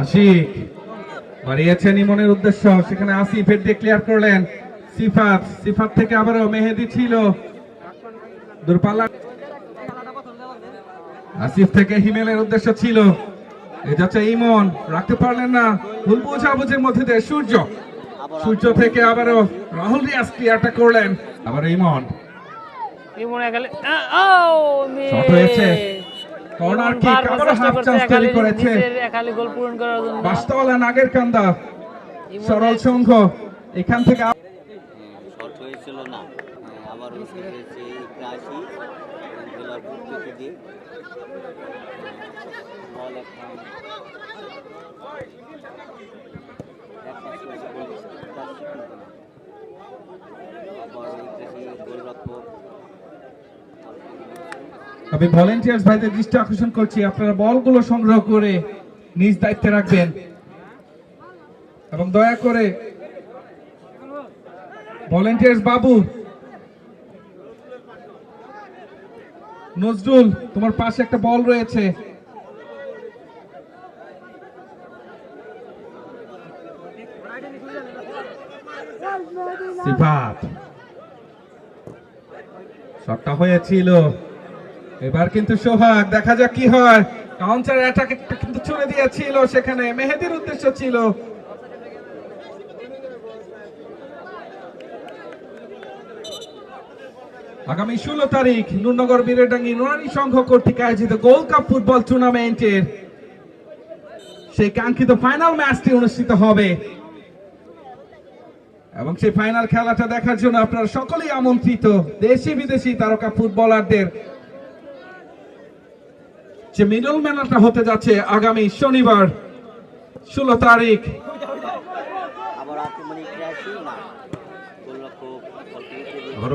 আশিক বাড়িয়েছেন ইমনের উদ্দেশ্য। সেখানে আসিফ দিয়ে ক্লিয়ার করলেন। সিফাত সিফাত থেকে আবারও মেহেদি ছিল। দূরপাল্লা আসিফ থেকে হিমেলের উদ্দেশ্য ছিল। এ যাচ্ছে ইমন। রাখতে পারলেন না। ভুল বোঝাবুঝির মধ্যে দিয়ে সূর্য। সূর্য থেকে আবারও রাহুল রিয়াজ ক্লিয়ারটা করলেন। আবার ইমন। ইমনে গেলে ও মিস Shot হয়েছে। Corner কিক আবার হাফ চান্স তৈরি করেছে। একালি গোল পূরণ করার জন্য। বাস্তবালা নাগের কান্দা। সরল সংঘ এখান থেকে শর্ট হয়েছিল না। আবার হয়েছে প্রাসি খেলার বুক থেকে দিয়ে বল এখন এক পাশে হয়েছে গোল প্রাসি কিন্তু না। আবার ইংরেজি গোলরক্ষক আমি ভলেন্টিয়ার্স ভাইদের দৃষ্টি আকর্ষণ করছি। আপনারা বলগুলো সংগ্রহ করে নিজ দায়িত্বে রাখবেন। এবং দয়া করে ভলেন্টিয়ার্স বাবু, নজরুল, তোমার পাশে একটা বল রয়েছে। শটটা হয়েছিল। এবার কিন্তু সোহাগ, দেখা যাক কি হয়। কাউন্টার অ্যাটাক কিন্তু চলে দিয়েছিল সেখানে। মেহেদির উদ্দেশ্য ছিল। আগামী ষোলো তারিখ, নুরনগর বীরেডাঙ্গি নুরানি সংঘ কর্তৃক আয়োজিত গোল্ড কাপ ফুটবল টুর্নামেন্টের সেই কাঙ্ক্ষিত ফাইনাল ম্যাচটি অনুষ্ঠিত হবে। এবং সেই ফাইনাল খেলাটা দেখার জন্য আপনারা সকলেই আমন্ত্রিত। দেশি বিদেশি তারকা ফুটবলারদের যে মিডল মেলাটা হতে যাচ্ছে আগামী শনিবার ষোলো তারিখ।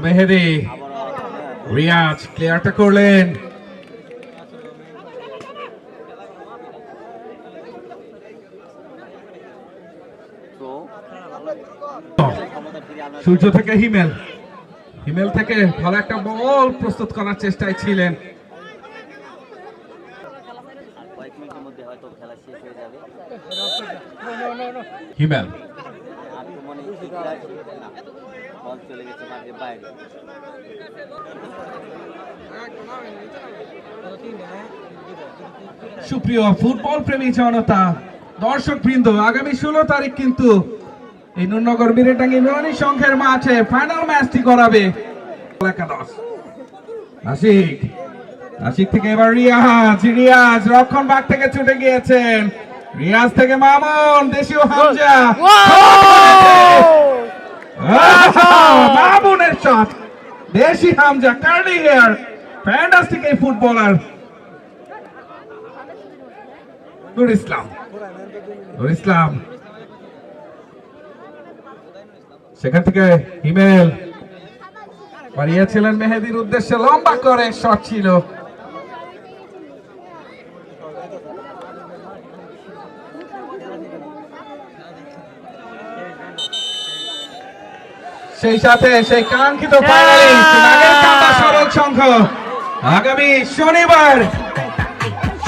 মেহেদি রিয়াজ ক্লিয়ারটা করলেন। সূর্য থেকে হিমেল। হিমেল থেকে ভালো একটা বল প্রস্তুত করার চেষ্টায় ছিলেন। মধ্যে হয়তো খেলা শেষ হয়ে যাবে। হিমেল। আক্রমণে না। বল চলে গেছে মাঠের বাইরে। সুপ্রিয় ফুটবল প্রেমী জনতা দর্শক বৃন্দ আগামী ষোলো তারিখ কিন্তু এই নুরনগর বীরেটাঙ্গি নুরানি সংঘের মাঠে ফাইনাল ম্যাচটি করাবে একাদশ আশিক আশিক থেকে এবার রিয়াজ রিয়াজ রক্ষণ ভাগ থেকে ছুটে গিয়েছেন। রিয়াজ থেকে মামুন দেশীয় হামজা। মামুনের শট দেশি হামজা কার্লি হেয়ার ফ্যান্টাস্টিক এই ফুটবলার নুর ইসলাম। নুর ইসলাম। সেখান থেকে হিমেল। বাড়িয়েছিলেন মেহেদির উদ্দেশ্যে লম্বা করে শট ছিল। সেই সাথে সেই কাঙ্ক্ষিত সংঘ। আগামী শনিবার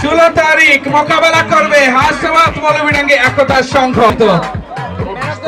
ষোলো তারিখ মোকাবেলা করবে হাসনাবাদ মৌলবিডাঙ্গে একতার সংঘ।